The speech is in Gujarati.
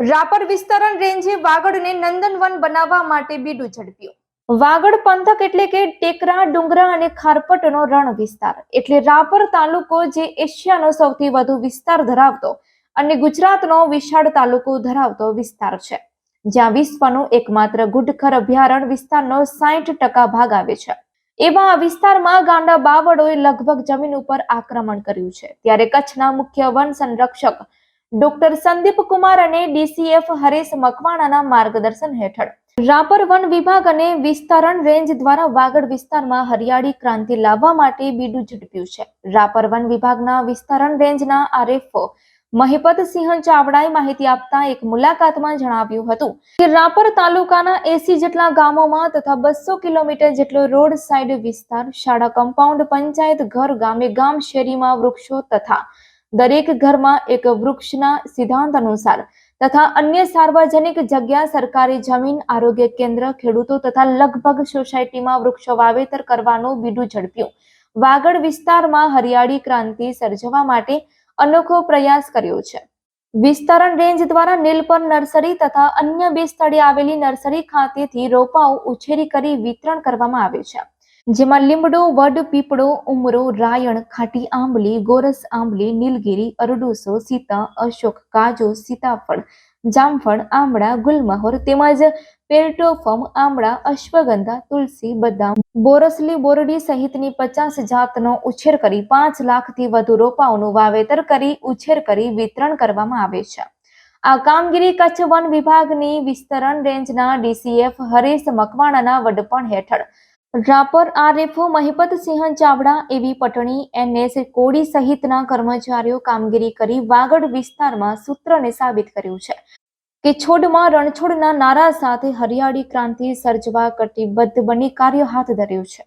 રાપર વિસ્તરણ રેન્જે વાગડને નંદનવન બનાવવા માટે બીડું ઝડપ્યું. વાગડ પંથક એટલે કે ટેકરા, ડુંગરા અને ખારપટનો રણ વિસ્તાર. એટલે રાપર તાલુકો જે એશિયાનો સૌથી વધુ વિસ્તાર ધરાવતો અને ગુજરાતનો વિશાળ તાલુકો ધરાવતો વિસ્તાર છે. જ્યાં વિશ્વનું એકમાત્ર ગુડખર અભયારણ્ય વિસ્તારનો સાઠ ટકા ભાગ આવે છે. એવા આ વિસ્તારમાં ગાંડા બાવળોએ લગભગ જમીન ઉપર આક્રમણ કર્યું છે. ત્યારે કચ્છના મુખ્ય વન સંરક્ષક ડોક્ટર સંદીપ કુમાર અને ડીસીએફ હરેશ મકવાણાના માર્ગદર્શન હેઠળ. રાપર વન વિભાગ અને વિસ્તરણ રેન્જ દ્વારા વાગડ વિસ્તારમાં હરિયાળી ક્રાંતિ લાવવા માટે બીડું ઝડપ્યું છે. રાપર વન વિભાગના વિસ્તરણ રેન્જના આરએફઓ મહિપતસિંહ ચાવડાએ માહિતી આપતા એક મુલાકાતમાં જણાવ્યું હતું કે રાપર તાલુકાના એસી જેટલા ગામોમાં તથા બસો કિલોમીટર જેટલો રોડ સાઇડ વિસ્તાર, શાળા કમ્પાઉન્ડ, પંચાયત ઘર, ગામે ગામ, શેરીમાં વૃક્ષો તથા દરેક ઘરમાં એક વૃક્ષના સિદ્ધાંત અનુસાર તથા અન્ય સાર્વજનિક જગ્યા સરકારી જમીન, આરોગ્ય કેન્દ્ર, ખેડૂતો તથા લગભગ સોસાયટીમાં વૃક્ષો વાવેતર કરવાનું બીડું ઝડપ્યું. વાગડ વિસ્તારમાં હરિયાળી ક્રાંતિ સર્જવા માટે અનોખો પ્રયાસ કર્યો છે. વિસ્તરણ રેન્જ દ્વારા નીલપર નર્સરી તથા અન્ય બે સ્થળે આવેલી નર્સરી ખાતેથી રોપાઓ ઉછેરી કરી વિતરણ કરવામાં આવે છે. જેમાં લીમડો વડ, પીપળો, ઉમરો, રાયણ, ખાટી આંબલી, ગોરસ આંબલી, નીલગીરી, અરડુસો, સીતા, અશોક, કાજુ, સીતાફળ, જામફળ, આમળા, ગુલમહોર તેમજ પેલ્ટોફમ આમળા, અશ્વગંધા, તુલસી, બદામ, બોરસલી બોરડી સહિતની પચાસ જાતનો ઉછેર કરી પાંચ લાખથી વધુ રોપાઓનું વાવેતર કરી ઉછેર કરી વિતરણ કરવામાં આવે છે. આ કામગીરી કચ્છ વન વિભાગની વિસ્તરણ રેન્જના ડીસીએફ હરીશ મકવાણાના વડપણ હેઠળ રાપર આરએફઓ મહિપતસિંહ ચાવડા એવી પટણી એનએસ કોડી સહિતના કર્મચારીઓ કામગીરી કરી વાગડ વિસ્તારમાં સૂત્રને સાબિત કર્યું છે કે છોડમાં રણછોડના નારા સાથે હરિયાળી ક્રાંતિ સર્જવા કટિબદ્ધ બની કાર્ય હાથ ધર્યું છે.